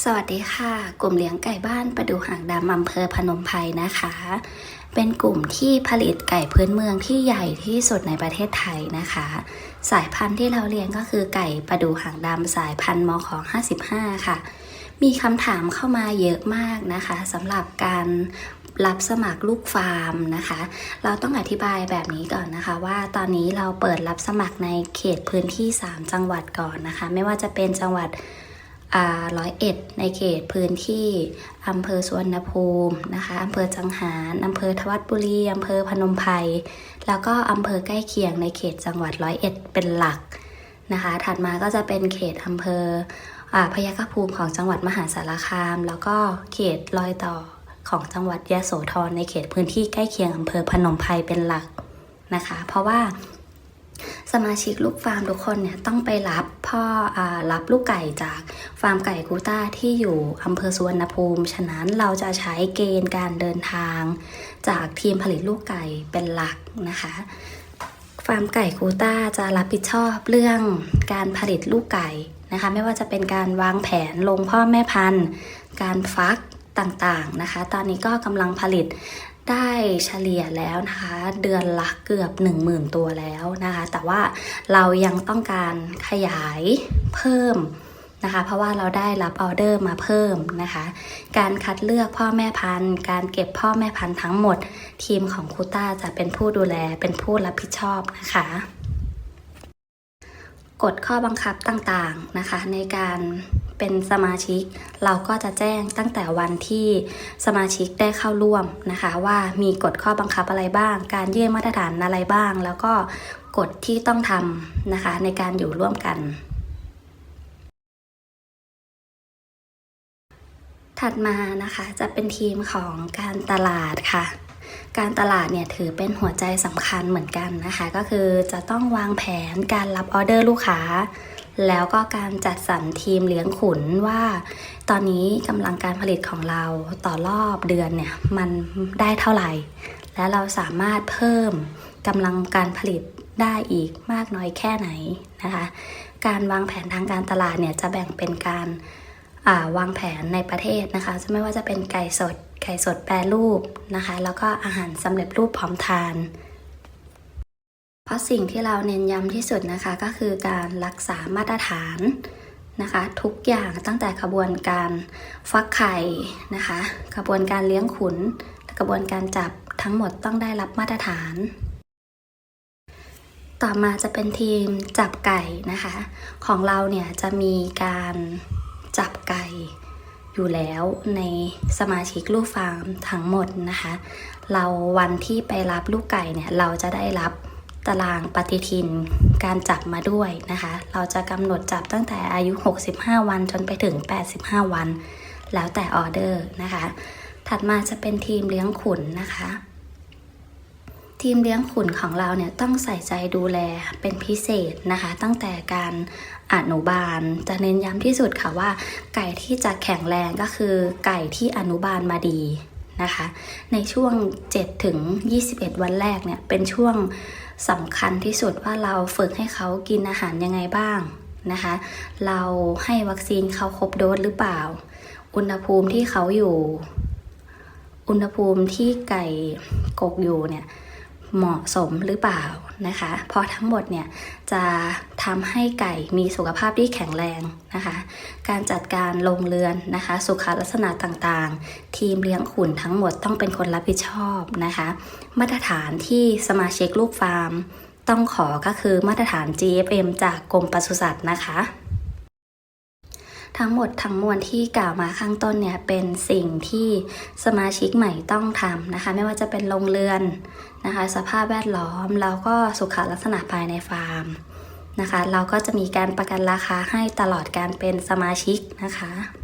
สวัสดีค่ะ กลุ่มเลี้ยงไก่บ้านประดูหางดำอำเภอพนมไพรนะคะ เป็นกลุ่มที่ผลิตไก่พื้นเมืองที่ใหญ่ที่สุดในประเทศไทยนะคะ สายพันธุ์ที่เราเลี้ยงก็คือไก่ประดูหางดำสายพันธุ์มขอ55 ค่ะ มีคำถามเข้ามาเยอะมากนะคะสำหรับการรับสมัครลูกฟาร์มนะคะ เราต้องอธิบายแบบนี้ก่อนนะคะ ว่าตอนนี้เราเปิดรับสมัครในเขตพื้นที่ 3 จังหวัดก่อนนะคะ ไม่ว่าจะเป็นจังหวัด ร้อยเอ็ดในเขตพื้นที่อำเภอสุวรรณภูมินะคะอำเภอจังหารอำเภอทวัดบุรีอำเภอพนมไพรแล้วก็อำเภอใกล้เคียงในเขตจังหวัดร้อยเอ็ดเป็นหลักนะคะ ถัดมาก็จะเป็นเขตอำเภออาพยัคฆภูมิของจังหวัดมหาสารคาม แล้วก็เขตรอยต่อของจังหวัดยะโสธรในเขตพื้นที่ใกล้เคียงอำเภอพนมไพรเป็นหลักนะคะ เพราะว่า สมาชิกลูกฟาร์มทุกคนเนี่ยต้องไปรับพ่ออรับลูกไก่จากฟาร์มไก่กูต้าที่อยู่อำเภอสุวรรณภูมิ ฉะนั้นเราจะใช้เกณฑ์การเดินทาง จากทีมผลิตลูกไก่เป็นหลักนะคะ ฟาร์มไก่กูต้าจะรับผิดชอบเรื่องการผลิตลูกไก่นะคะ ไม่ว่าจะเป็นการวางแผนลงพ่อแม่พันธุ์ การฟักต่างๆนะคะ ตอนนี้ก็กำลังผลิต ได้เฉลี่ยแล้วนะคะ เดือนละเกือบ 10,000 ตัวแล้วนะคะ แต่ว่าเรายังต้องการขยายเพิ่มนะคะ เพราะว่าเราได้รับออเดอร์มาเพิ่มนะคะ การคัดเลือกพ่อแม่พันธุ์ การเก็บพ่อแม่พันธุ์ทั้งหมด ทีมของคูต้าจะเป็นผู้ดูแลเป็นผู้รับผิดชอบนะคะกฎข้อบังคับต่างๆนะคะในการ เป็นสมาชิก เราก็จะแจ้งตั้งแต่วันที่สมาชิกได้เข้าร่วมนะคะ ว่ามีกฎข้อบังคับอะไรบ้าง การยื่นมาตรฐานอะไรบ้าง แล้วก็กฎที่ต้องทำนะคะในการอยู่ร่วมกัน ถัดมานะคะจะเป็นทีมของการตลาดค่ะการตลาดเนี่ยถือเป็นหัวใจสำคัญเหมือนกันนะคะ ก็คือจะต้องวางแผนการรับออเดอร์ลูกค้า แล้วก็การจัดสรรทีมเลี้ยงขุนว่า ตอนนี้กำลังการผลิตของเราต่อรอบเดือนเนี่ยมันได้เท่าไหร่ และเราสามารถเพิ่มกำลังการผลิตได้อีกมากน้อยแค่ไหนนะคะ การวางแผนทางการตลาดเนี่ยจะแบ่งเป็นการาวางแผนในประเทศนะคะจะไม่ว่าจะเป็นไก่สดไก่สดแปรรูปนะคะ แล้วก็อาหารสำเร็จรูปพร้อมทาน เพราะสิ่งที่เราเน้นย้ำที่สุดนะคะก็คือการรักษามาตรฐานนะคะ ทุกอย่างตั้งแต่กระบวนการฟักไข่นะคะ กระบวนการเลี้ยงขุน กระบวนการจับทั้งหมดต้องได้รับมาตรฐาน ต่อมาจะเป็นทีมจับไก่นะคะ ของเราเนี่ยจะมีการจับไก่อยู่แล้วในสมาชิกลูกฟาร์มทั้งหมดนะคะ เราวันที่ไปรับลูกไก่เนี่ยเราจะได้รับ ตารางปฏิทินการจับมาด้วยนะคะ เราจะกำหนดจับตั้งแต่อายุ 65 วันจนไปถึง 85 วัน แล้วแต่ออเดอร์นะคะ ถัดมาจะเป็นทีมเลี้ยงขุนนะคะ ทีมเลี้ยงขุนของเราเนี่ยต้องใส่ใจดูแลเป็นพิเศษนะคะ ตั้งแต่การอนุบาลจะเน้นย้ำที่สุดค่ะว่า ไก่ที่จะแข็งแรงก็คือไก่ที่อนุบาลมาดี นะคะ ในช่วง 7 ถึง 21 วันแรกเนี่ยเป็นช่วงสำคัญที่สุดว่าเราฝึกให้เขากินอาหารยังไงบ้างนะคะ เราให้วัคซีนเขาครบโดสหรือเปล่า อุณหภูมิที่เขาอยู่ อุณหภูมิที่ไก่กกอยู่เนี่ย เหมาะสมหรือเปล่านะคะ เพราะทั้งหมดเนี่ยจะทำให้ไก่มีสุขภาพที่แข็งแรงนะคะ การจัดการลงเรือนนะคะ สุขลักษณะต่างๆ ทีมเลี้ยงขุนทั้งหมดต้องเป็นคนรับผิดชอบนะคะ มาตรฐานที่สมาชิกลูกฟาร์ม ต้องขอก็คือมาตรฐาน GFM จากกรมปศุสัตว์นะคะ ทั้งหมดทั้งมวลที่กล่าวมาข้างต้นเนี่ยเป็นสิ่งที่สมาชิกใหม่ต้องทำนะคะ ไม่ว่าจะเป็นโรงเรือนนะคะ สภาพแวดล้อมแล้วก็สุขลักษณะภายในฟาร์มนะคะ เราก็จะมีการประกันราคาให้ตลอดการเป็นสมาชิกนะคะ